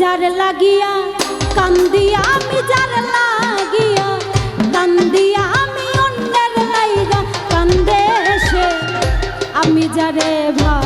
যার লাগিয়া কান্দি আমি যার লাগিয়া কান্দি আমি অন্যের লাইগা, কান্দে সে, আমি যারে ভাই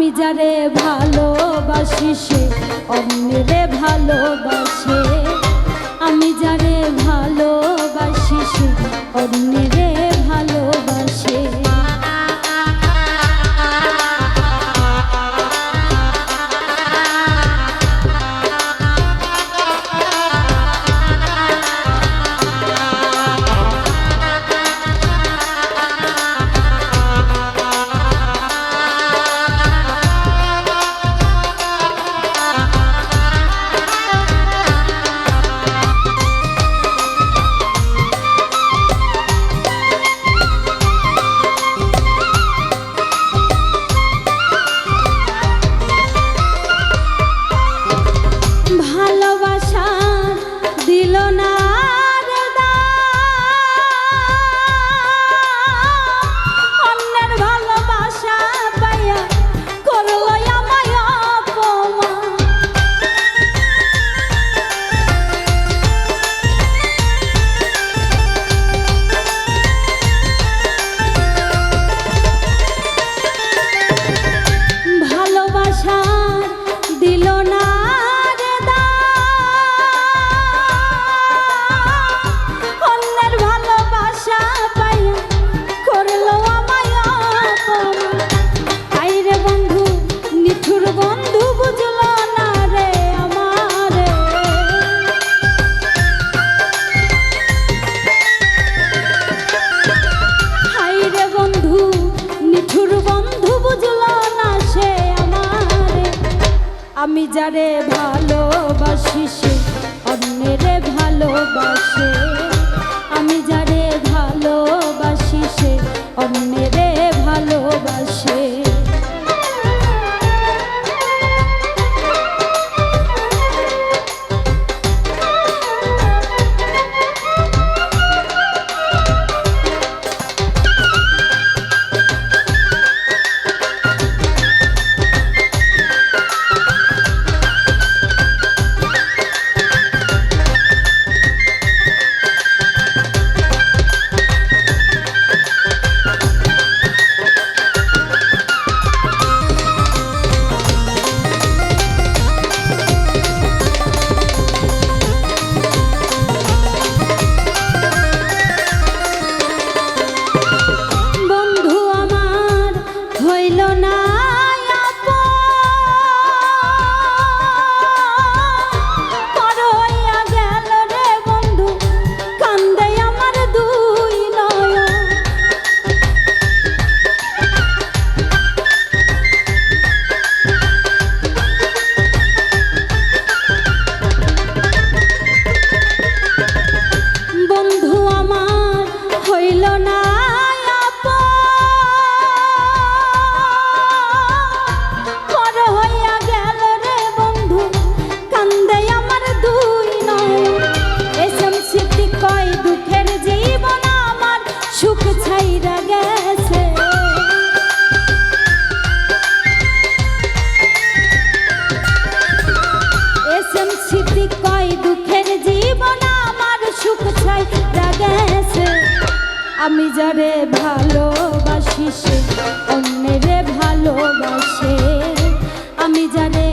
আমি যারে ভালোবাসি সে অমনি রে ভালোবাসি আমি যারে ভালোবাসি সে অন্যের ভালোবাসে। যারে ভালোবাসি সে অন্যের ভালোবাসে। আমি যারে